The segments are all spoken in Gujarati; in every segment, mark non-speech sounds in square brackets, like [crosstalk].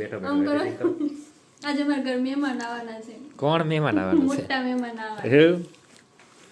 બેઠો બેઠો. આજે મારા ઘર મહેમાન આવવાના છે. કોણ મહેમાન આવવાના છે? મોટા મહેમાન આવવાના એવું?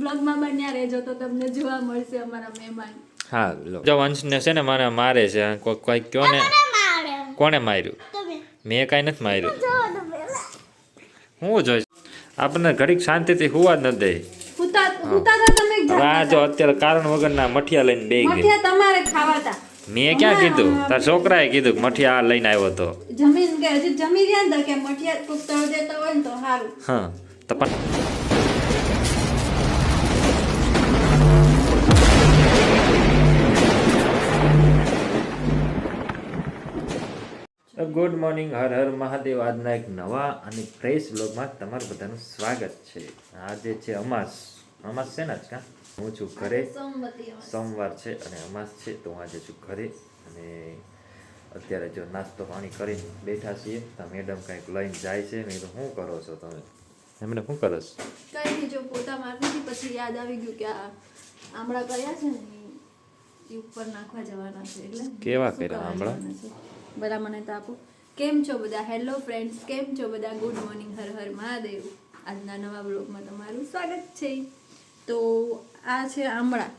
બ્લોગમાં બન્યા રહેજો તો તમને જોવા મળશે અમારા મહેમાન. હા લો. જો વંશને છે ને મને મારે છે કોઈ કોઈ કયો ને? કોણે માર્યું? મેં કાંઈ નથી માર્યું. હું જોઈશ? આપણને ઘડીક શાંતિથી હોવા જ ન દે. આ જો અત્યારે કારણ વગરના મઠિયા લઈને બે ગયા તમારે ખાવાતા મેં ક્યાં કીધું? તાર છોકરાએ કીધું કે મઠિયા આ લઈને આવ્યો તો. જમીન કે હજી જમી રહ્યા ને કે મઠિયા કોક તળ દેતા હોય ને તો સારું હા તો પણ ગુડ મોર્નિંગ હર હર મહાદેવ. આજના એક નવા અને ફ્રેશ બ્લોગમાં તમારું બધાનું સ્વાગત છે. આજે છે અમાસ. અમાસ છે ને આજ કા હું છું ઘરે. સોમવતી સોમવાર છે અને અમાસ છે તો હું આજે છું ઘરે. અને અત્યારે જો નાસ્તો પાણી કરીને બેઠા છીએ તો મેડમ કંઈક લઈને જાય છે. મેં તો શું કરો છો તમે? એમને શું કરો છો? કઈ નહીં જો પોતા મારતી પછી યાદ આવી ગયું કે આ આમળા કર્યા છે ને ઈ ઉપર નાખવા જવાના છે એટલે કેવા કર્યા આમળા? છે. બધા મને તો આપો. કેમ છો બધા? હેલો ફ્રેન્ડ્સ કેમ છો બધા? Good morning Har Har Mahadev. આજના નવા બ્લોગમાં તમારું સ્વાગત છે. તો આ છે આમળા.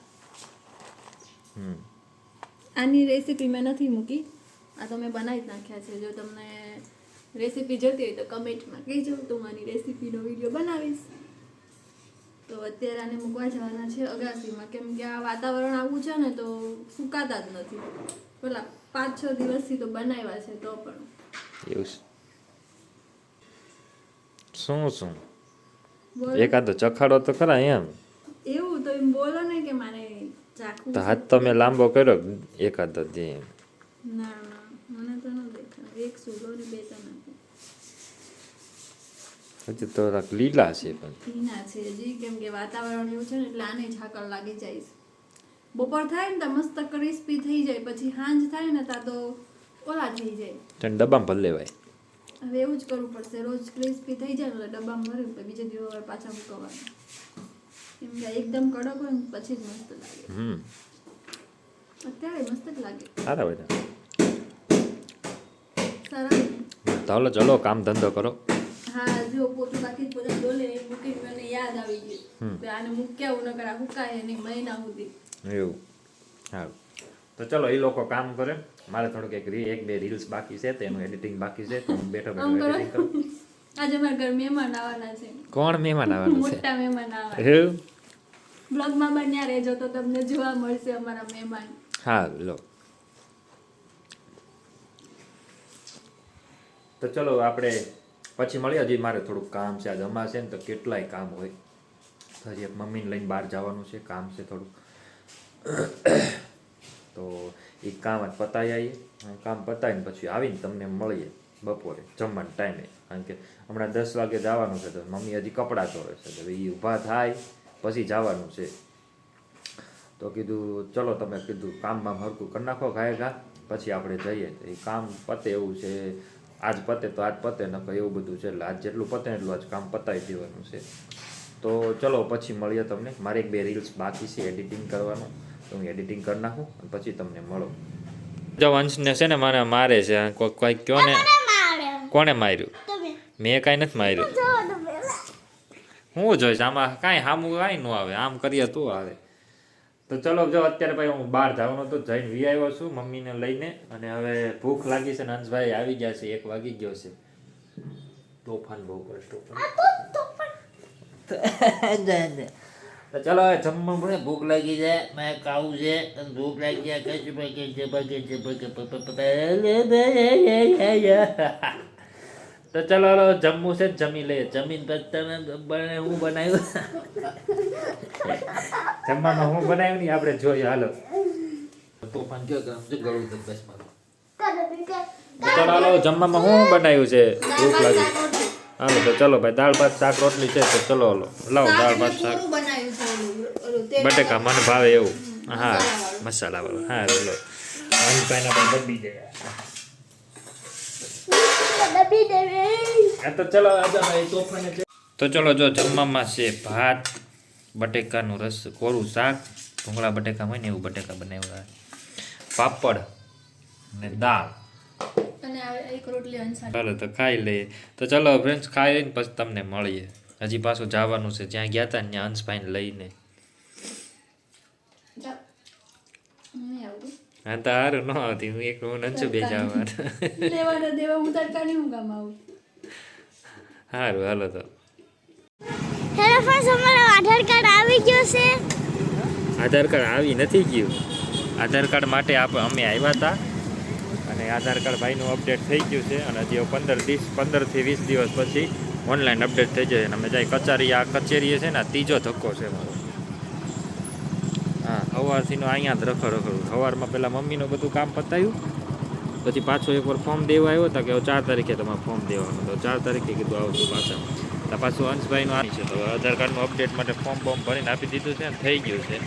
આની રેસીપી મેં નથી મૂકી. આ તો મેં બનાવી જ નાખ્યા છે. જો તમને રેસીપી જોતી હોય તો કમેન્ટમાં કહેજો. તો આની રેસીપીનો વીડિયો બનાવીશ. તો અત્યારે આને મૂકવા જવાના છે અગાસીમાં. કેમ કે આ વાતાવરણ આવું છે ને તો સુકાતા જ નથી. પેલા પાંચ છ દિવસથી તો બનાવ્યા છે તો પણ. એવું શું શું? એકાદો ચખાડો તો ખરા એમ. એવું તો એમ બોલો ને કે મારે ચાખવું તો હાથ તો મેં લાંબો કર્યો એકાદ દે. ના ના મને તો ન દેખાય. એક સુલો ને બે ત્રણ હજી તો થોડાક લીલા છે પણ. લીલા છે હજી કેમ કે વાતાવરણ એવું છે ને એટલે આને ઝાકળ લાગી જાય છે. બપોર થાય ને તો મસ્ત ક્રિસ્પી થઈ જાય પછી હાંજ થાય ને ત્યાં તો ઓલા થઈ જાય. તેને ડબ્બામાં ભરી લેવાય. હવે એવું જ કરવું પડશે. રોજ ક્રિસ્પી થઈ જાય ને એટલે ડબ્બામાં ભરી તો બીજે દિવસ પાછા મૂકવાના. કેમ કે એકદમ કડક હોય ને પછી જ મસ્ત લાગે. હમ. અત્યારે મસ્ત જ લાગે. સારા બધા સારા ને? ચલો કામ ધંધો કરો. હા જો પોતું બાકી બધા ડોલે એ મૂકીને મને યાદ આવી ગયું. કે આને મૂક્યા હું નકર આ હુકાય નહીં મહિના સુધી. એવું. સારું. તો ચલો એ લોકો કામ કરે. મારે થોડુંક એક રી એક બે રીલ્સ બાકી છે તેનું એડિટિંગ બાકી છે તો હું બેઠો બેઠો એડિટિંગ કરું. આજે મારા ઘર મહેમાન આવવાના છે. કોણ મહેમાન આવવાના છે? મોટા મહેમાન આવવાના. બ્લોગમાં બન્યા રહેજો તો તમને જોવા મળશે અમારા મહેમાન. હા લો. તો ચલો આપણે પછી મળીએ. હજી મારે થોડુંક કામ છે. આજે અમારે છે ને તો કેટલાય કામ હોય. હજી એક મમ્મીને લઈને બહાર જવાનું છે. કામ છે થોડુંક. તો એ કામ જ પતાવી આવીએ. કામ પતાવીને પછી આવીને તમને મળીએ બપોરે. જમવાના ટાઈમે કારણ કે હમણાં દસ વાગે જવાનું છે તો મમ્મી હજી કપડાં ચોરે છે. તો એ ઊભા થાય પછી જવાનું છે. તો કીધું ચલો તમે કીધું કામમાં હરકું કરી નાખો ખાય ખા પછી આપણે જઈએ. તો એ કામ પતે એવું છે. આજ પતે તો આજ પતે નકર એવું બધું છે. એટલે આજ જેટલું પતે ને એટલું આજ કામ પતાવી દેવાનું છે. તો ચલો પછી મળીએ તમને. મારે એક બે રીલ્સ બાકી છે એડિટિંગ કરવાનું. તો હું એડિટિંગ કરી નાખું અને પછી તમને મળો. જો વંશને છે ને મને મારે છે. કોઈ કોઈ કયો ને કોણે માર્યું? મેં કાંઈ નથી માર્યું હું જોઈશ આમાં કાંઈ સામું કાંઈ ન આવે આમ કરીએ તો આવે તો ચલો જો અત્યારે ભાઈ હું બહાર જવાનો તો જઈને વી આવ્યો છું મમ્મીને લઈને અને હવે ભૂખ લાગી છે ને હંસભાઈ આવી ગયા છે એક વાગી ગયો છે તોફાન બહુ કરે તોફાન તો ચલો હવે જમવા પડે ભૂખ લાગી જાય મેં ખાવું છે ભૂખ લાગી જાય ભાઈ પગે છે પગે છે પગે તો ચલો હાલો જમવું છે જમી લે જમીન પછી તમે બને હું બનાવ્યું? જમવામાં હું બનાવ્યું નહીં આપણે જોઈએ હાલો. તોફાન કયો કે સમજો ગળું તો બસ મારું. ચલો હાલો જમવામાં હું બનાવ્યું છે? ભૂખ લાગી. હાલો તો ચલો ભાઈ દાળ ભાત શાક રોટલી છે તો ચલો હાલો. લાવો દાળ ભાત શાક. છે બટેકા મને ભાવે એવું. હા મસાલા વાળું. હા ચલો. હંસભાઈના પણ બદલી જાય આ તો ચલો આજા ભાઈ તોફાને તો ચલો જો જમવામાં છે ભાત બટેકાનું રસ કોરું શાક ભૂંગળા બટેકા હોય ને એવું બટેકા બનાવ્યા. પાપડ અને દાળ. અને અને આ એક રોટલી અંશા ચાલો તો ખાઈ લઈએ. તો ચલો ફ્રેન્ડ્સ ખાઈ લઈને પછી તમને મળીએ. હજી પાછું જવાનું છે. જ્યાં ગયા હતા ને ત્યાં અંશભાઈને લઈને. હા તો સારું ન આવતી. હું એક હું નથી બે જવાનું લેવાના દેવા હું તડકાની હું કામ આવું. સારું હાલો તો. હેલો ફ્રેન્ડ્સ અમારો આધાર કાર્ડ આવી ગયો છે. આધાર કાર્ડ આવી નથી ગયું. આધાર કાર્ડ માટે આપ અમે આવ્યા હતા અને આધાર કાર્ડ ભાઈનું અપડેટ થઈ ગયું છે. અને હજી પંદર દિવસ પંદરથી વીસ દિવસ પછી ઓનલાઈન અપડેટ થઈ જાય અને અમે જાય કચેરી આ કચેરીએ છે ને ત્રીજો ધક્કો છે મારો સવારથીનો અહીંયા જ રખો રખડું. સવારમાં પહેલાં મમ્મીનું બધું કામ પતાવ્યું પછી પાછો એકવાર ફોર્મ દેવા આવ્યો હતા કે ચાર તારીખે તમારે ફોર્મ દેવાનું. તો ચાર તારીખે કીધું આવશું પાછા. તો પાછું અંશભાઈનું આવી છે. તો આધાર કાર્ડનું અપડેટ માટે ફોર્મ બોર્મ ભરીને આપી દીધું છે ને થઈ ગયું છે.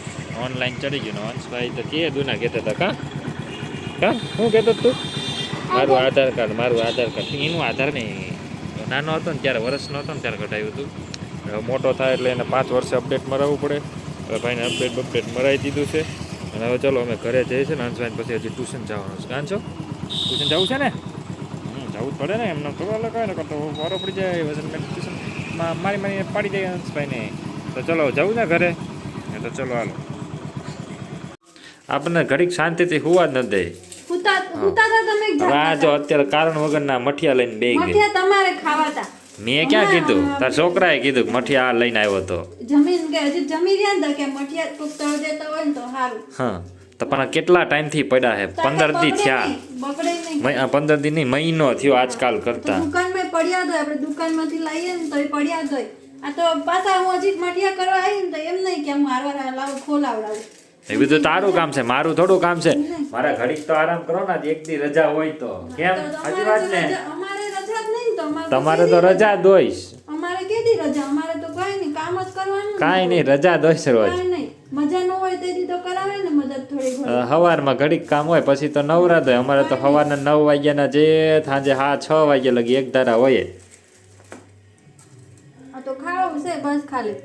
ઓનલાઈન ચડી ગયું. ને અંશભાઈ તો કે દુના કહેતા હતા, કા? કા? શું કહેતો તું? મારું આધાર કાર્ડ, મારું આધાર કાર્ડ. એનું આધાર નહીં નાનો હતો ને ત્યારે, વર્ષનો હતો ને ત્યારે કઢાવ્યું હતું. મોટો થાય એટલે એને પાંચ વર્ષે અપડેટ મરાવવું પડે. ભાઈને અપડેટ બપડેટ મરાવી દીધું છે. અને હવે ચલો અમે ઘરે જઈએ છીએ ને અંશભાઈ પછી હજી ટ્યુશન જવાનું છે. કાંચો ટ્યુશન જવું છે ને? હમ જવું જ પડે ને. એમને ખબર હોય ને તો વારો પડી જાય વજન મેં ટ્યુશનમાં મારી મારીને પાડી જાય હંસભાઈને તો ચલો જવું ને ઘરે. તો ચલો હાલો. આપણને ઘડીક શાંતિથી હોવા જ ન દે. હા. હવે આ જો અત્યારે કારણ વગરના મઠિયા લઈને બે ગયા તમારે ખાવાતા. મેં ક્યાં કીધું? તાર છોકરાએ કીધું કે મઠિયા આ લઈને આવ્યો હતો જમીન કે હજી જમી રહ્યા ને કે મઠિયા કોક તળ દેતા હોય ને તો સારું. હા તો પણ કેટલા ટાઈમથી પડ્યા હે પંદર દી થયા. પંદર દી નહીં મહિનો થયો આજકાલ તો કરતા. દુકાનમાં પડ્યા તો આપણે દુકાનમાંથી લાવીએ ને તો પડ્યા જ આ તો પાછા હું હજી મઠિયા કરવા આવી ને તો એમ નહીં કે હું હારવાર લાવું ખોલાવડાવું. એ બધું તારું કામ છે મારું થોડું કામ છે. મારા ઘડીક તો આરામ કરો ને એક દી રજા હોય તો. કેમ? તો અમારે વાત ને રજા- અમારે રજા જ નહીં ને તો અમારે તમારે તો રજા દોઈશ. અમારે કેદી રજા? અમારે તો કઈ નહીં કામ જ કરવાનું. કાંઈ નહીં રજા દોઈશ રોજ. મજા ન હોય તેથી તો કરાવે ને મદદ થોડી ઘણી. હવારમાં સવારમાં ઘડીક કામ હોય પછી તો નવરા દોય. અમારે તો સવારના નવ વાગ્યાના જે સાંજે હા છ વાગ્યા લગી એક ધારા હોય તો ખાવું છે બસ ખાલી.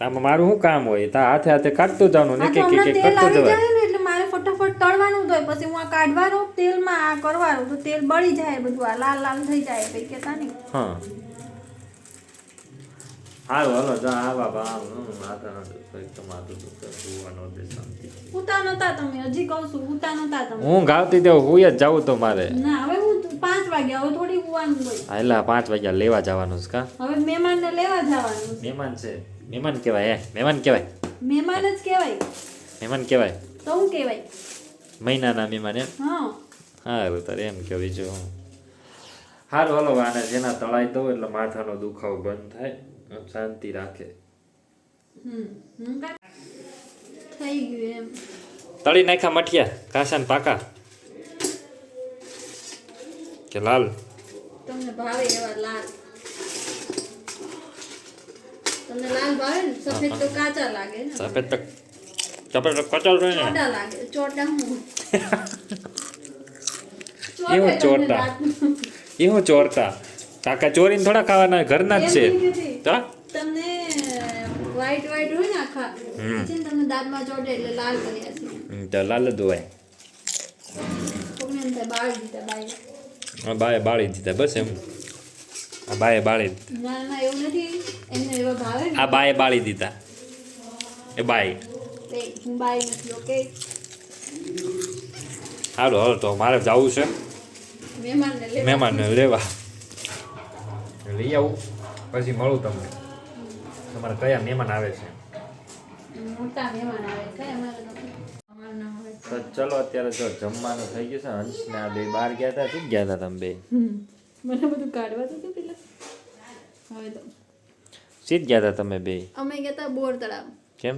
આમાં મારું શું કામ હોય? તા હાથે હાથે કાઢતું જવાનું ને કે કે કાઢતું કે ફટાફટ તળવાનું હોય પછી હું આ કાઢવાનું તેલમાં આ કરવાનું તો તેલ બળી જાય બધું આ લાલ લાલ થઈ જાય કઈ કેતા નહીં. હા. હાલો હાલો જા આવા બા આમ હમ, માથા ના દુખે, એક તો માથું દુખે, સુવાનો દે શાંતિ. ઉતા નતા તમે હજી કહું છું ઉતા નતા તમે. હું ગાવતી તે હુઈ જ જાવું તો મારે. ના હવે હું પાંચ વાગ્યા હવે થોડી ઉવાનું હોય. હાલા પાંચ વાગ્યા લેવા જવાનું છે કા? હવે મહેમાનને લેવા જવાનું મહેમાન છે મહેમાન કહેવાય હે મહેમાન કહેવાય. મહેમાન જ કહેવાય. મહેમાન કહેવાય. તો શું કહેવાય? મહિનાના મહેમાન એમ? હા. સારું તારે એમ કહો બીજું સારું હલો આને જેના તળાઈ દઉં એટલે માથાનો દુખાવો બંધ થાય. શાંતિ રાખે. થઈ ગયું એમ. તળી નાખ્યા મઠિયા? કાસા ને પાકા? કે લાલ? તમને ભાવે એવા લાલ? તમને લાલ ભાવે ને? સફેદ તો કાચા લાગે ને? સફેદ તો તો કચલ રહે ને? ચોટા લાગે ચોટા હું. [laughs] કેવું ચોટે તમને ચોટા? રાતનું. એ હું ચોરતા. કાકા ચોરીને થોડા ખાવાના હોય, ઘરના જ છે. તો. તમને વ્હાઈટ વ્હાઈટ હોય ને આખા હમ. છે ને તમને દાંતમાં ચોટે એટલે લાલ કર્યા છે. તો લાલ જ હોય. બાળી દીધા બાએ બાળી દીધા બસ એમ. આ બાએ બાળી દીધા. ના ના એવું નથી એમને એવા ભાવે આ બાએ બાળી દીધા. એ બાઈ હું નથી ઓકે હાલો હાલો તો મારે જવું છે. મહેમાનને લેવા. લેવા. લઈ આવું પછી મળું તમને. તમારે કયા મહેમાન આવે છે? મોટા મહેમાન આવે કઈ અમારે નથી અમારે ના આવે તો. ચલો અત્યારે જો જમવાનું થઈ ગયું છે હંસ ને આ બે બહાર ગયા હતા શું ગયા હતા તમે બે? મને બધું કાઢવા તો પેલા. હવે તો. સીધ ગયા હતા તમે બે? અમે ગયા હતા બોર તળાવ કેમ?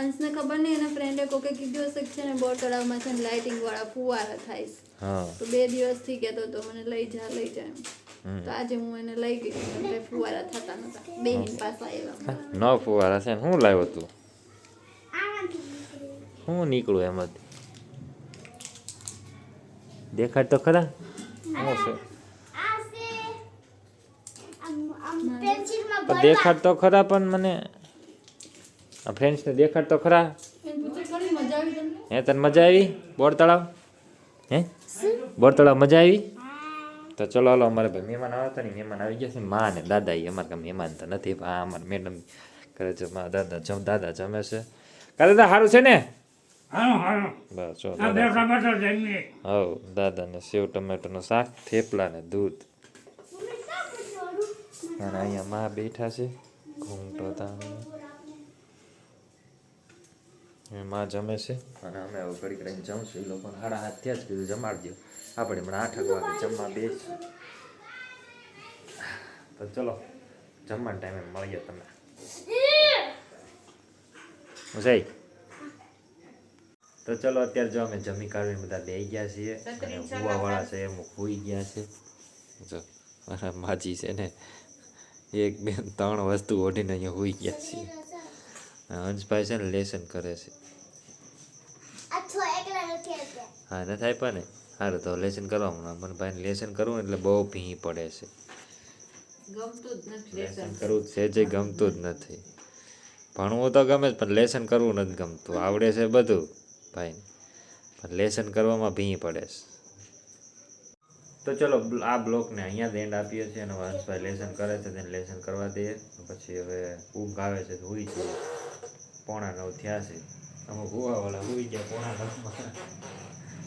અંશને ખબર નહીં એના ફ્રેન્ડે કોકે કીધું હશે છે ને બોર તળાવમાં છે ને લાઇટિંગ વાળા ફુવારા થાય છે. તો બે દિવસથી કહેતો હતો મને લઈ જા લઈ જા. એમ. તો આજે હું એને લઈ ગઈ એટલે ફુવારા થતા નતા. બે પાછા આવ્યા. ન ફુવારા છે ને શું લાવ્યો તું? હું નીકળું એમાંથી દેખાડ તો ખરા? શું છે? દેખાડ તો ખરા પણ મને આ ફ્રેન્ડ્સને દેખાડ તો ખરા. એને પૂછે મજા આવી તમને? હે તને મજા આવી? બોર તળાવ? હે? બળતળા મજા આવી? તો ચલો હાલો અમારે ભાઈ મહેમાન આવ્યા હતા ને મહેમાન આવી ગયા છે. મા ને દાદા એ અમારે કામ મહેમાન તો નથી આ અમારા મેડમ કરે છે મા દાદા જમ દાદા જમે છે. કાલે દાદા સારું છે ને? બસ જમીએ હવ દાદાને સેવ ટમેટોનું શાક થેપલા ને દૂધ. અને અહીંયા માં બેઠા છે. ઘૂંટો તાણી. માં જમે છે. અને અમે હવે ઘડી કરીને જમશું એ લોકોને હાડા હાથ થયા જ કીધું જમાડજો આપણે હમણાં આઠ વાગે જમવા બેસશું તો ચલો જમવાના ટાઈમે મળીએ તમે જઈ તો ચલો અત્યારે જો અમે જમી કાઢીને બધા બેસી ગયા છીએ. અને હુવાવાળા છે એમ હુઈ ગયા છે. જો મારા માજી છે ને એક બે ત્રણ વસ્તુ ઓઢીને અહીંયા હુઈ ગયા છીએ. હંસભાઈ છે ને લેસન કરે છે. નથી હા ના થાય પણ ને સારું તો લેસન કરવા હમણાં પણ ભાઈને લેસન કરવું એટલે બહુ ભીં પડે છે. ગમતું જ નથી લેસન કરવું છે જે ગમતું જ નથી. ભણવું તો ગમે જ પણ લેસન કરવું નથી ગમતું. આવડે છે બધું ભાઈ પણ લેસન કરવામાં ભીં પડે છે. તો ચલો આ બ્લોકને અહીંયા જ એન્ડ આપીએ છીએ અને હંસભાઈ લેસન કરે છે તેને લેસન કરવા દઈએ. પછી હવે ઊંઘ આવે છે તો છે. જઈએ પોણા નવ થયા છે. અમુક ગોવાવાળા હોઈ ગયા પોણા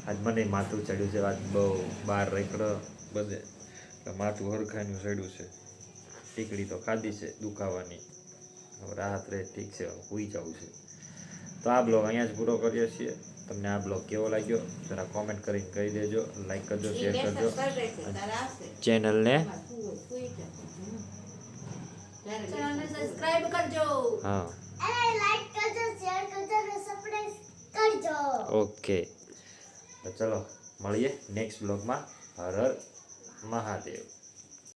આજ મને માથું ચડ્યું છે આજ બહુ બહાર રેકડો બધે. માથું હરખાનું ચડ્યું છે. ટીકડી તો ખાધી છે દુખાવાની. હવે રાહત રહે ઠીક છે હોઈ હુઈ જવું છે. તો આ બ્લોગ અહીંયા જ પૂરો કરીએ છીએ. તમને આ બ્લોગ કેવો લાગ્યો જરા કોમેન્ટ કરીને કહી દેજો લાઈક કરજો શેર કરજો. ચેનલને? ચેનલને સબસ્ક્રાઇબ કરજો. હા. ઓકે તો ચલો મળીએ નેક્સ્ટ બ્લોગમાં હર હર મહાદેવ.